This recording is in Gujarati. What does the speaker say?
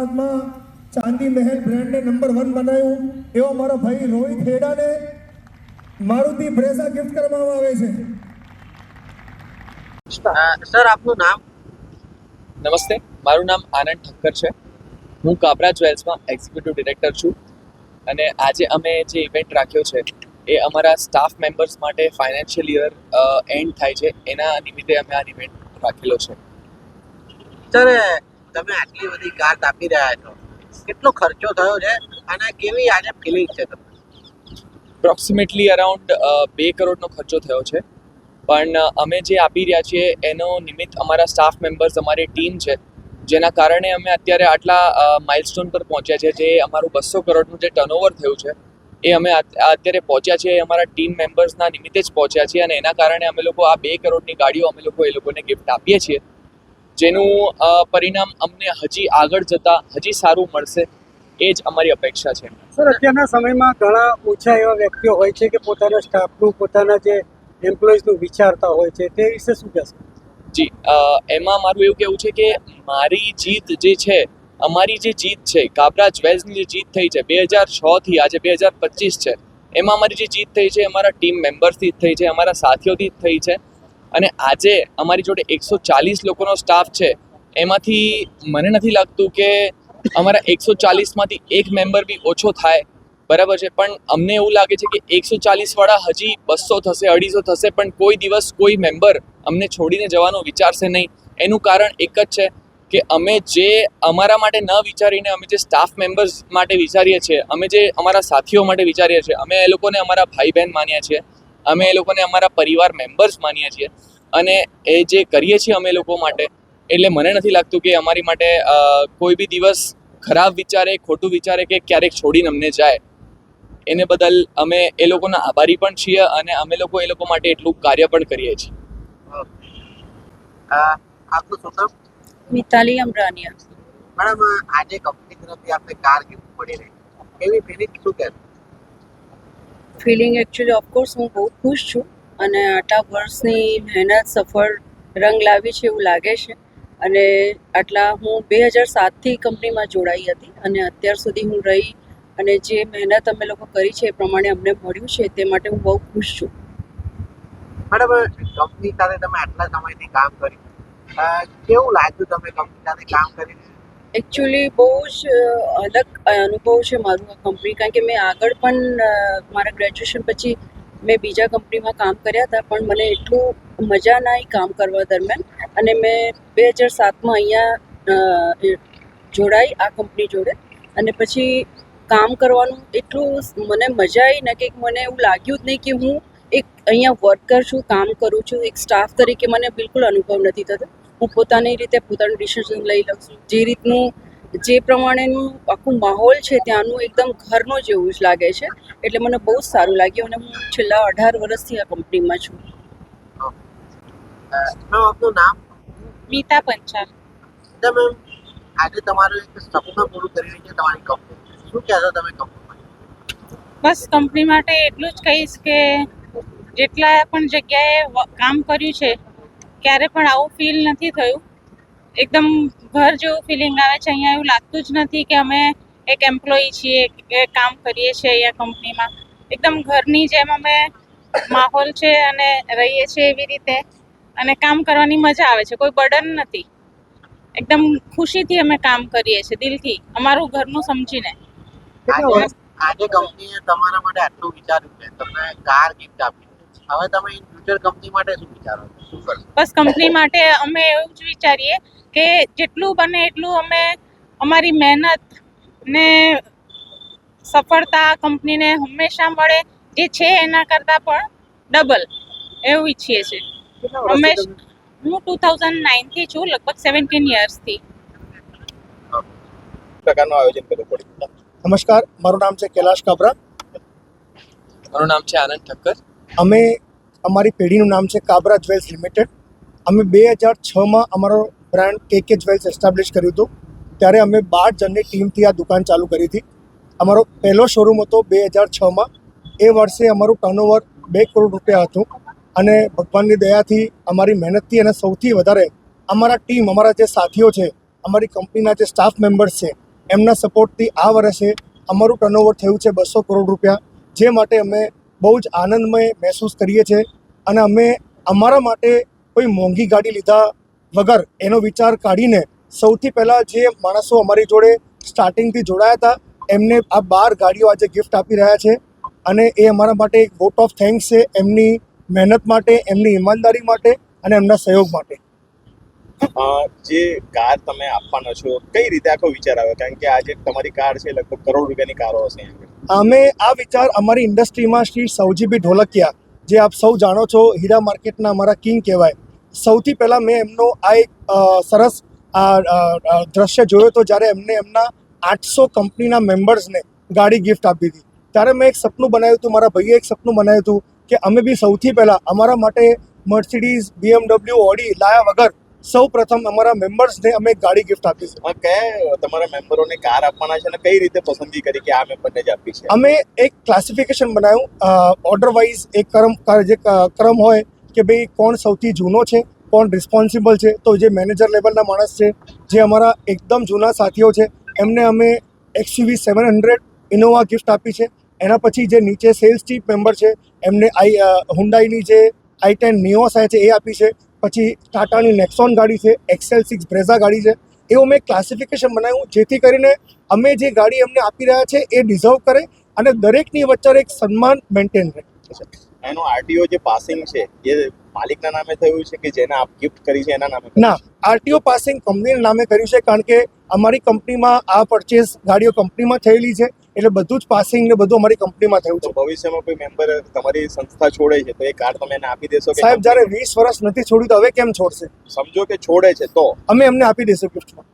અમદાવાદમાં ચાંદી મહેલ બ્રાન્ડને નંબર વન બનાવ્યું એવો મારો ભાઈ રોહિત હેડાને મારુતિ બ્રેઝા ગિફ્ટ કરવામાં આવે છે. સર આપનું નામ? નમસ્તે. મારું નામ આનંદ ઠક્કર છે. હું કાબરા જ્વેલ્સમાં એક્ઝિક્યુટિવ ડિરેક્ટર છું. અને આજે અમે જે ઇવેન્ટ રાખ્યો છે એ અમારા સ્ટાફ મેમ્બર્સ માટે ફાઇનાન્શિયલ યર એન્ડ થાય છે. એના નિમિત્તે અમે આ ઇવેન્ટ રાખેલો છે. સર તમે આટલી બધી કાર આપી રહ્યા છો. કેટલો ખર્ચો થયો છે? અને કેવી આજે ફિલિંગ છે તમને? એપ્રોક્સિમેટલી અરાઉન્ડ બે કરોડનો ખર્ચો થયો છે. પણ અમે જે આપી રહ્યા છીએ, એનો નિમિત્ત અમારા સ્ટાફ મેમ્બર્સ અમારી ટીમ છે. જેના કારણે અમે અત્યારે આટલા માઇલસ્ટોન પર પહોંચ્યા છે. જે અમારું બસો કરોડનું જે ટર્નઓવર થયું છે, એ અમે અત્યારે પહોંચ્યા છીએ. અમારા ટીમ મેમ્બર્સના નિમિત્તે જ પહોંચ્યા છીએ. અને એના કારણે અમે લોકો આ બે કરોડની ગાડીઓ અમે લોકો એ લોકોને ગિફ્ટ આપીએ છીએ. જેનું પરિણામ અમને હજી આગળ જતાં હજી સારું મળશે એ જ અમારી અપેક્ષા છે. સર અત્યારના સમયમાં ઘણા ઓછા એવા વ્યક્તિઓ હોય છે કે પોતાના સ્ટાફનું પોતાના જે એમ્પ્લોઈઝનું વિચારતા હોય છે તે વિશે શું કહેશો? જી એમાં મારું એવું કહેવું છે કે મારી જીત જે છે અમારી જે જીત છે કાબરા જ્વેલ્સની જે જીત થઈ છે બે હજાર છથી આજે બે હજાર પચીસ છે એમાં અમારી જે જીત થઈ છે અમારા ટીમ મેમ્બર્સથી જ થઈ છે અમારા સાથીઓથી જ થઈ છે અને આજે અમારી જોડે એકસો ચાલીસ લોકોનો સ્ટાફ છે. એમાંથી મને નથી લાગતું કે અમારા એકસો ચાલીસમાંથી એક મેમ્બર બી ઓછો થાય. બરાબર છે? પણ અમને એવું લાગે છે કે એકસો ચાલીસવાળા હજી બસો થશે, અઢીસો થશે, પણ કોઈ દિવસ કોઈ મેમ્બર અમને છોડીને જવાનું વિચારશે નહીં. એનું કારણ એક જ છે કે અમે જે અમારા માટે ન વિચારીને અમે જે સ્ટાફ મેમ્બર્સ માટે વિચારીએ છીએ, અમે જે અમારા સાથીઓ માટે વિચારીએ છીએ, અમે એ લોકોને અમારા ભાઈ બહેન માનીએ છીએ. અમે એ લોકોને અમારા પરિવાર મેમ્બર્સ માનીએ છીએ. અને એ જે કરીએ છીએ અમે લોકો માટે એટલે મને નથી લાગતું કે અમારી માટે કોઈ બી દિવસ ખરાબ વિચારે ખોટું વિચારે કે ક્યારેક છોડીને અમને જાય. એને બદલ અમે એ લોકોના આભારી પણ છીએ અને અમે લોકો એ લોકો માટે એટલું કાર્ય પણ કરીએ છીએ. આપનું શું નામ? મિતાલી અમરાનિયા. મેડમ આજે કંપની તરફથી આપણે કાર ગિફ્ટ મળી રહી. એવી ફિલિંગ શું કહેશો? ફિલિંગ એકચ્યુઅલી ઓફકોર્સ હું બહુ ખુશ છું અને આટલા વર્ષની મહેનત, સફળ રંગ લાવી છે એવું લાગે છે. અને આટલા હું બે હજાર સાતથી કંપનીમાં જોડાઈ હતી અને અત્યાર સુધી હું રહી અને જે મહેનત અમે લોકો કરી છે એ પ્રમાણે અમને મળ્યું છે તે માટે હું બહુ ખુશ છું. મેડમ કંપની સાથે તમે આટલા સમયથી કામ કર્યું. કેવું લાગ્યું તમે કંપની સાથે કામ કરીને? એકચ્યુઅલી બહુ જ અલગ અનુભવ છે મારું આ કંપની કારણ કે મેં આગળ પણ મારા ગ્રેજ્યુએશન પછી મેં બીજા કંપનીમાં કામ કર્યા હતા, પણ મને એટલું મજા ના આવી કામ કરવા દરમિયાન. અને મેં બે હજાર સાતમાં અહીંયા જોડાઈ આ કંપની જોડે. અને પછી કામ કરવાનું એટલું મને મજા આવી ને કે મને એવું લાગ્યું જ નહીં કે હું એક અહીંયા વર્કર છું, કામ કરું છું, એક સ્ટાફ તરીકે મને બિલકુલ અનુભવ નથી થતો. હું પોતાની રીતે પોતાનું ડિસિઝન લઈ લઉં છું. જે રીતનું જે પ્રમાણેનું આખું માહોલ છે ત્યાંનું એકદમ ઘરનો જેવું જ લાગે છે. એટલે મને બહુ જ સારું લાગ્યું અને હું છેલ્લા અઢાર વર્ષથી આ કંપનીમાં છું. આપનું નામ? મીતા પંચાલ. આજે તમારું એક સપનું પૂરું કરી રહી છે તમારી કંપની શું કહેશો તમે કંપની બસ કંપની માટે એટલું જ કહીશ કે જેટલા પણ જગ્યાએ કામ કર્યું છે ક્યારે પણ આવું ફીલ નથી થયું. એકદમ ઘર જેવું ફિલિંગ આવે છે અહીંયા એવું લાગતું જ નથી કે અમે એક એમ્પ્લોયી છીએ કે કામ કરીએ છીએ અહીંયા કંપનીમાં એકદમ ઘરની જેમ અમે માહોલ છે અને રહીએ છીએ એવી રીતે. અને કામ કરવાની મજા આવે છે કોઈ બર્ડન નથી. એકદમ ખુશીથી અમે કામ કરીએ છીએ દિલથી. અમારું ઘરનું સમજીને. આજે કંપનીએ તમારા માટે આટલું વિચાર્યું છે તમને કાર ગિફ્ટ આપી હવે તમે ફ્યુચર કંપની માટે શું વિચારો બસ કંપની માટે અમે એવું જ વિચારીએ કે જેટલું બને એટલું અમે અમારી મહેનત ને સફળતા કંપનીને હંમેશા મળે જે છે એના કરતાં પણ ડબલ એવું ઈચ્છીએ છીએ. અમે હંમેશ હું ટુ થાઉઝન્ડ નાઇનથી છું લગભગ સેવન્ટીન યર્સથી પ્રકારનું આયોજન કરવું પડ્યું. નમસ્કાર મારું નામ છે કૈલાશ કાબરા. મારું નામ છે આનંદ ઠક્કર. અમે અમારી પેઢીનું નામ છે કાબરા જ્વેલ્સ લિમિટેડ. અમે બે હજાર છમાં અમારો બ્રાન્ડ કે કે જ્વેલ્સ એસ્ટાબ્લિશ કર્યું હતું. ત્યારે અમે બાર જણની ટીમથી આ દુકાન ચાલુ કરી હતી. અમારો પહેલો શોરૂમ હતો બે હજાર છમાં. એ વર્ષે અમારું ટર્નઓવર બે કરોડ રૂપિયા હતું. અને ભગવાનની દયાથી, અમારી મહેનતથી અને સૌથી વધારે અમારા ટીમ અમારા જે સાથીઓ છે, અમારી કંપનીના જે સ્ટાફ મેમ્બર્સ છે, એમના સપોર્ટથી આ વર્ષે અમારું ટર્નઓવર થયું છે બસો કરોડ રૂપિયા. જે માટે અમે બહુ જ આનંદમય મહેસૂસ કરીએ છીએ અને અમે અમારા માટે કોઈ મોંઘી ગાડી લીધા વગર એનો વિચાર કાઢીને સૌથી પહેલાં જે માણસો અમારી જોડે સ્ટાર્ટિંગથી જોડાયા હતા, એમને આ બાર ગાડીઓ આજે ગિફ્ટ આપી રહ્યા છે અને એ અમારા માટે એક વોટ ઓફ થેન્ક્સ છે એમની મહેનત માટે, એમની ઈમાનદારી માટે અને એમના સહયોગ માટે. જે કાર તમે આપવાના છો, કઈ રીતે આખો વિચાર આવ્યો? કારણ કે આજે તમારી કાર છે, લગભગ કરોડ રૂપિયાની કારો હશે અમે આ વિચાર અમારી ઇન્ડસ્ટ્રીમાં શ્રી સૌજીભી ઢોલકિયા, જે આપ સૌ જાણો છો, હીરા માર્કેટના અમારા કિંગ કહેવાય. સૌથી પહેલાં મેં એમનો આ એક સરસ દ્રશ્ય જોયો તો જ્યારે એમને એમના આઠસો કંપનીના મેમ્બર્સને ગાડી ગિફ્ટ આપી હતી. ત્યારે મેં એક સપનું બનાવ્યું હતું, મારા ભાઈએ એક સપનું બનાવ્યું હતું કે અમે બી સૌથી પહેલાં અમારા માટે મર્સિડીઝ બીએમડબલ્યુ ઓડી લાયા વગર સૌ પ્રથમ અમારા મેમ્બર્સને અમે ગાડી ગિફ્ટ આપી છે. કયા તમારા મેમ્બરોને કાર આપવાના છે અને કઈ રીતે પસંદગી કરી કે આ મેમ્બરને જ આપી છે? અમે એક ક્લાસિફિકેશન બનાવ્યું. ઓર્ડર વાઇઝ એક ક્રમ જે ક્રમ હોય કે ભાઈ કોણ સૌથી જૂનો છે કોણ રિસ્પોન્સિબલ છે તો જે મેનેજર લેવલના માણસ છે જે અમારા એકદમ જૂના સાથીઓ છે એમને અમે XUV seven hundred Innova gift આપી છે. એના પછી જે નીચે સેલ્સ ચીફ મેમ્બર છે એમને આઈ હુન્ડાઈની જે આઈ ટેન નિયોસ આવે છે એ આપી છે. પછી ટાટાની નેક્સોન ગાડી છે એક્સેલ સિક્સ બ્રેઝા ગાડી છે એવું મેં ક્લાસિફિકેશન બનાવ્યું જેથી કરીને અમે જે ગાડી અમને આપી રહ્યા છે એ ડિઝર્વ કરે અને દરેકની વચ્ચે એક સન્માન મેન્ટેન રહે. એનો આરટીઓ જે પાસિંગ છે એ માલિકના નામે થયું છે કે જેને આપ ગિફ્ટ કરી છે એના નામે ના આરટીઓ પાસિંગ કંપનીના નામે કર્યું છે કારણ કે અમારી કંપનીમાં આ પરચેસ ગાડીઓ કંપનીમાં થયેલી છે. એટલે બધું જ પાસિંગ ને બધું અમારી કંપનીમાં થયું છે. ભવિષ્યમાં કોઈ મેમ્બર તમારી સંસ્થા છોડે છે તો એ કાર્ડ તમે એને આપી દેશો સાહેબ જ્યારે વીસ વર્ષ નથી છોડ્યું તો હવે કેમ છોડશે? સમજો કે છોડે છે તો? અમે એમને આપી દઈશું ગિફ્ટમાં